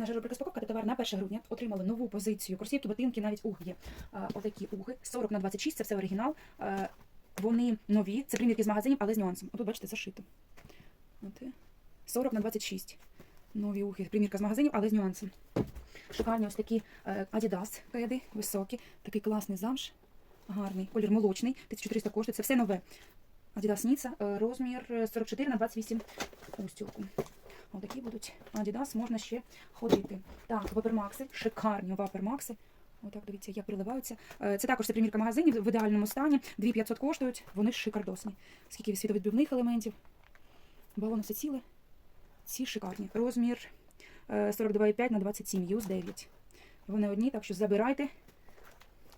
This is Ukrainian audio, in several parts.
Наша рубрика «Спаковка» та товар на 1 грудня отримали нову позицію. Кросівки, ботинки, навіть уг є. А, Отакі уги. 40 на 26, це все оригінал. А, Вони нові, це примірки з магазинів, але з нюансом. Отут, бачите, зашито. От, 40 на 26. Нові уги, примірка з магазинів, але з нюансом. Шикарні ось такі е, Adidas кеди, високі, такий класний замш, гарний, колір молочний, 1300 коштує, це все нове. Adidas Ніца, розмір е, 44 на 28 устілку. Отакі будуть Adidas, можна ще ходити. Так, вапермакси, шикарні вапермакси. Отак, дивіться, як приливаються. Це також це примірка магазинів в ідеальному стані. 2500 коштують, вони шикардосні. Скільки світовідбивних елементів. Балони все ціле. Ці шикарні. Розмір е, 42,5 на 27, юз 9. Вони одні, так що забирайте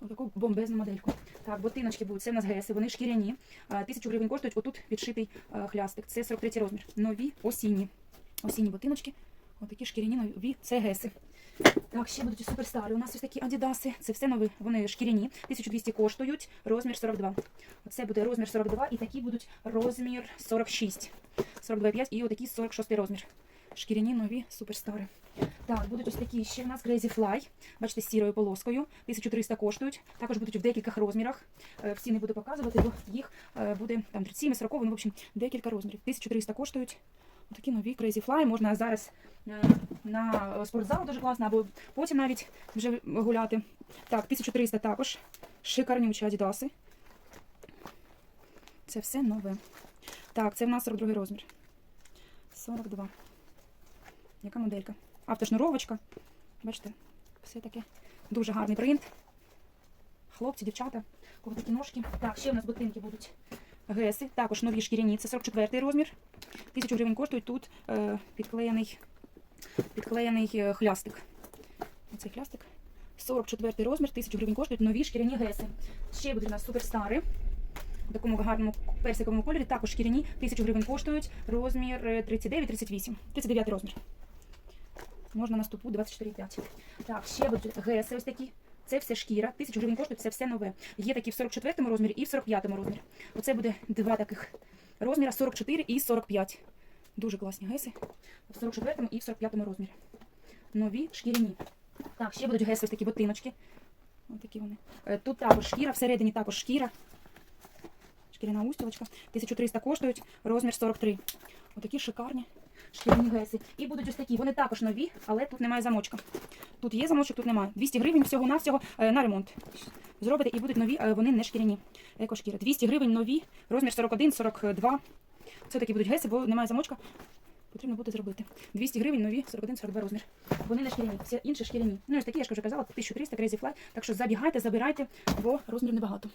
отаку бомбезну модельку. Так, ботиночки будуть, це в нас ГЕСи, вони шкіряні. Тисячу гривень коштують, отут підшитий хлястик. Це 43 розмір. Нові осінні. Осінні ботиночки. Отакі шкіряні нові, це ГЕСи. Так, ще будуть суперстари. У нас ось такі адідаси. Це все нові, вони шкіряні. 1200 коштують, розмір 42. Оце буде розмір 42 і такі будуть розмір 46. 42,5 і отакі 46 розмір. Шкіряні нові суперстари. Так, будуть ось такі ще в нас Crazy Fly. Бачите, сірою полоскою. 1300 коштують. Також будуть в декількох розмірах. Е, Всі не буду показувати, бо їх е, буде там 37, 40, ну, в общем, декілька розмірів. 1300 коштують. Такі нові Crazy Fly. Можна зараз е, на спортзал дуже класно, або потім навіть вже гуляти. Так, 1300 також. Шикарнючі адідаси. Це все нове. Так, це в нас 42 розмір. 42. Яка моделька? Автошнуровочка. Бачите, все таке. Дуже гарний принт. Хлопці, дівчата, кого такі ножки. Так, ще в нас ботинки будуть геси. Також нові шкіряні. Це 44 розмір. Тисячу гривень коштують тут е, підклеєний, підклеєний е, хлястик. Оцей хлястик. 44 розмір, тисячу гривень коштують нові шкіряні геси. Ще будуть у нас суперстари. В такому гарному персиковому кольорі. Також шкіряні, 1000 гривень коштують. Розмір е, 39-38. 39 розмір. Можна на стопу 24,5. Так, ще будуть геси ось такі. Це все шкіра. 1000 гривень коштують, це все нове. Є такі в 44 розмірі і в 45 розмірі. Оце буде два таких розміра 44 і 45. Дуже класні геси. В 44 і в 45 розмірі. Нові шкіряні. Так, ще будуть геси ось такі ботиночки. Ось такі вони. Е, Тут також шкіра, всередині також шкіра. Шкіряна устілочка. 1300 коштують, розмір 43. Отакі шикарні шкіряні геси. І будуть ось такі. Вони також нові, але тут немає замочка. Тут є замочок, тут немає. 200 гривень всього-навсього е, на ремонт. Зробите і будуть нові, е, вони не шкіряні. Екошкіра. 200 гривень нові, розмір 41, 42. Це такі будуть геси, бо немає замочка. Потрібно буде зробити. 200 гривень нові, 41-42 розмір. Вони не шкіряні, всі інші шкіряні. Ну, ось такі, я ж вже казала, 1300 Crazy Fly. Так що забігайте, забирайте, бо розмір небагато.